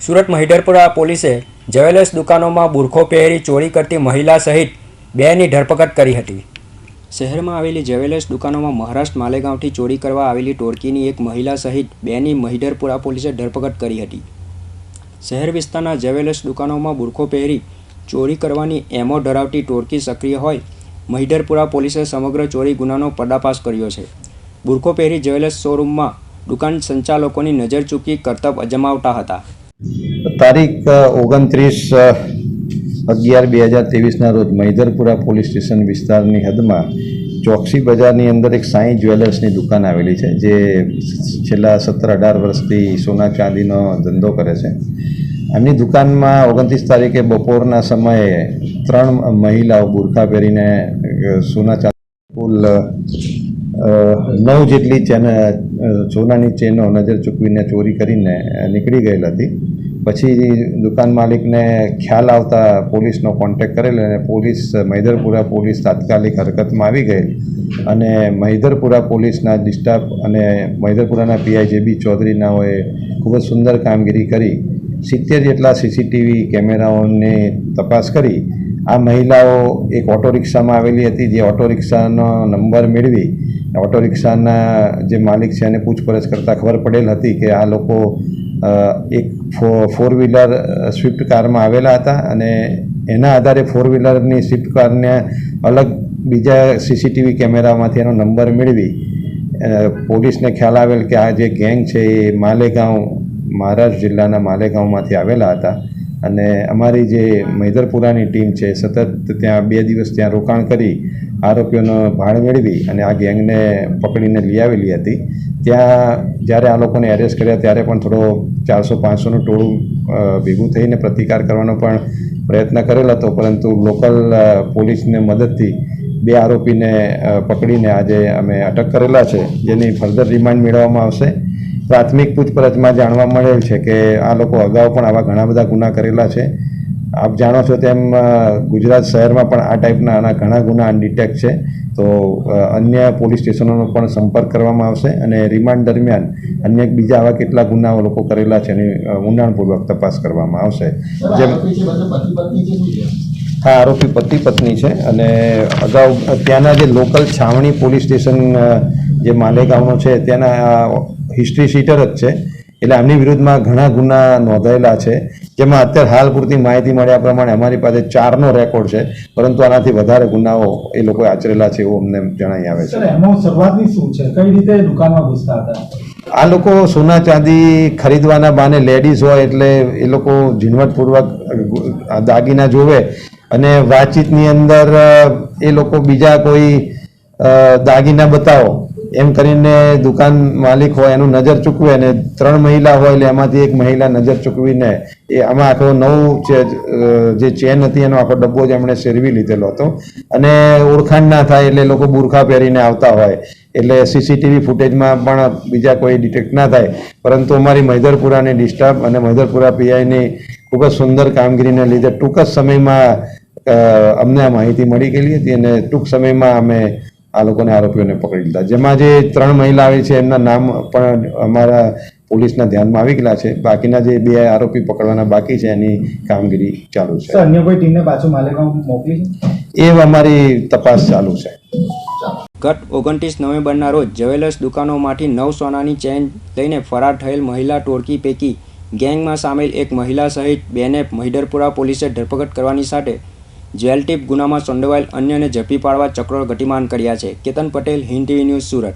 સુરત મહિડરપુરા પોલીસે જ્વેલર્સ દુકાનોમાં બુરખો પહેરી ચોરી કરતી મહિલા સહિત બેની ધરપકડ કરી હતી. શહેરમાં આવેલી જ્વેલર્સ દુકાનોમાં મહારાષ્ટ્ર માલેગાંવથી ચોરી કરવા આવેલી ટોળકીની એક મહિલા સહિત બેની મહિડરપુરા પોલીસે ધરપકડ કરી હતી. શહેર વિસ્તારના જ્વેલર્સ દુકાનોમાં બુરખો પહેરી ચોરી કરવાની એમો ધરાવતી ટોળકી સક્રિય હોય મહિડરપુરા પોલીસે સમગ્ર ચોરી ગુનાનો પર્દાફાશ કર્યો છે. બુરખો પહેરી જ્વેલર્સ શોરૂમમાં દુકાન સંચાલકોની નજર ચૂકી કરતબ અજમાવતા હતા. તારીખ ઓગણત્રીસ અગિયાર બે હજાર ત્રેવીસના રોજ મૈધરપુરા પોલીસ સ્ટેશન વિસ્તારની હદમાં ચોકસી બજારની અંદર એક સાંઈ જ્વેલર્સની દુકાન આવેલી છે, જે છેલ્લા સત્તર અઢાર વર્ષથી સોના ચાંદીનો ધંધો કરે છે. એમની દુકાનમાં ઓગણત્રીસ તારીખે બપોરના સમયે ત્રણ મહિલાઓ બુરખા પહેરીને સોના ચાંદી કુલ નવ જેટલી ચેન સોનાની ચેનો નજર ચૂકવીને ચોરી કરીને નીકળી ગયેલ હતી. પછી દુકાન માલિકને ખ્યાલ આવતા પોલીસનો કોન્ટેક કરેલ અને પોલીસ મહિધરપુરા પોલીસ તાત્કાલિક હરકતમાં આવી ગઈ અને મહિધરપુરા પોલીસના ડિસ્ટાફ અને મહિધરપુરાના પીઆઈ જે ચૌધરીનાઓએ ખૂબ જ સુંદર કામગીરી કરી. સિત્તેર જેટલા સીસીટીવી કેમેરાઓની તપાસ કરી. આ મહિલાઓ એક ઓટો રિક્ષામાં આવેલી હતી, જે ઓટો રિક્ષાનો નંબર મેળવી. ઓટો રિક્ષાના જે માલિક છે એને પૂછપરછ કરતાં ખબર પડેલ હતી કે આ લોકો એક ફોર વ્હીલર સ્વિફ્ટ કારમાં આવેલા હતા અને એના આધારે ફોર વ્હીલરની સ્વિફ્ટ કારને અલગ બીજા સીસીટીવી કેમેરામાંથી એનો નંબર મેળવી. પોલીસને ખ્યાલ આવેલ કે આ જે ગેંગ છે એ માલેગાંવ, મહારાષ્ટ્ર જિલ્લાના માલેગાંવમાંથી આવેલા હતા અને અમારી જે મૈદરપુરાની ટીમ છે સતત ત્યાં બે દિવસ ત્યાં રોકાણ કરી આરોપીઓનો ભાળ મેળવી અને આ ગેંગને પકડીને લઈ આવેલી હતી. ત્યાં જ્યારે આ લોકોને એરેસ્ટ કર્યા, ત્યારે પણ થોડો ચારસો, પાંચસોનું ટોળું ભેગું થઈને પ્રતિકાર કરવાનો પણ પ્રયત્ન કરેલ હતો. પરંતુ લોકલ પોલીસને મદદથી બે આરોપીને પકડીને આજે અમે અટક કરેલા છે, જેની ફર્ધર રિમાન્ડ મેળવવામાં આવશે. પ્રાથમિક પૂછપરછમાં જાણવા મળેલ છે કે આ લોકો અગાઉ પણ આવા ઘણા બધા ગુના કરેલા છે. આપ જાણો છો તેમ ગુજરાત શહેરમાં પણ આ ટાઈપના આના ઘણા ગુના અનડિટેક્ટ છે. તો અન્ય પોલીસ સ્ટેશનોનો પણ સંપર્ક કરવામાં આવશે અને રિમાન્ડ દરમિયાન અન્ય બીજા આવા કેટલા ગુનાઓ લોકો કરેલા છે એની ઊંડાણપૂર્વક તપાસ કરવામાં આવશે. જેમ હા આરોપી પતિ પત્ની છે અને અગાઉ ત્યાંના જે લોકલ છાવણી પોલીસ સ્ટેશન જે માલેગાંવનો છે ત્યાંના હિસ્ટ્રી શીટર જ છે. એટલે આમની વિરુદ્ધમાં ઘણા ગુના નોંધાયેલા છે. જેમાં અત્યારે હાલ પૂરતી માહિતી મળ્યા પ્રમાણે અમારી પાસે ચારનો રેકોર્ડ છે. પરંતુ આનાથી વધારે ગુનાઓ એ લોકોએ આચરેલા છે એવું અમને જણાઈ આવે છે. સર શરૂઆતની શું છે? કઈ રીતે દુકાનમાં ઘૂસતા હતા? આ લોકો સોના ચાંદી ખરીદવાના બાને લેડીઝ હોય એટલે એ લોકો ઝીણવટપૂર્વક દાગીના જોવે અને વાતચીતની અંદર એ લોકો બીજા કોઈ દાગીના બતાવો. એમ કરીને દુકાન માલિક હોય, એનું નજર ચૂકવે અને ત્રણ મહિલા હોય એટલે એમાંથી એક મહિલા નજર ચૂકવીને એ આમાં આખો નવ જે ચેન હતી એનો આખો ડબ્બો જ એમણે શેરવી લીધેલો હતો. અને ઓળખાણ ના થાય એટલે લોકો બુરખા પહેરીને આવતા હોય. એટલે સીસીટીવી ફૂટેજમાં પણ બીજા કોઈ ડિટેક્ટ ના થાય. પરંતુ અમારી મહિધરપુરાની ડિસ્ટર્બ અને મહિધરપુરા પીઆઈની ખૂબ જ સુંદર કામગીરીને લીધે ટૂંક જ સમયમાં અમને આ માહિતી મળી ગયેલી હતી અને ટૂંક સમયમાં અમે આ લોકોને આરોપીઓને પકડી લીધા. જેમાં જે ત્રણ મહિલા આવી છે એમના નામ પણ અમારા પોલીસના ધ્યાનમાં આવી ગયેલા છે. બાકીના જે બે આરોપી પકડવાના બાકી છે એની કામગીરી ચાલુ છે. અન્ય કોઈ ટીમને પાછું માલેગાંવ મોકલી એ અમારી તપાસ ચાલુ છે. ગત ઓગણત્રીસ નવેમ્બરના રોજ જ્વેલર્સ દુકાનોમાંથી નવ સોનાની ચેન લઈને ફરાર થયેલ મહિલા ટોળકી પૈકી ગેંગમાં સામેલ એક મહિલા સહિત બેને મહિડરપુરા પોલીસે ધરપકડ કરવાની સાથે જેલટીપ ગુનામાં સંડોવાયેલ અન્યને ઝડપી પાડવા ચક્રો ગતિમાન કર્યા છે. Ketan Patel, Hind TV news Surat.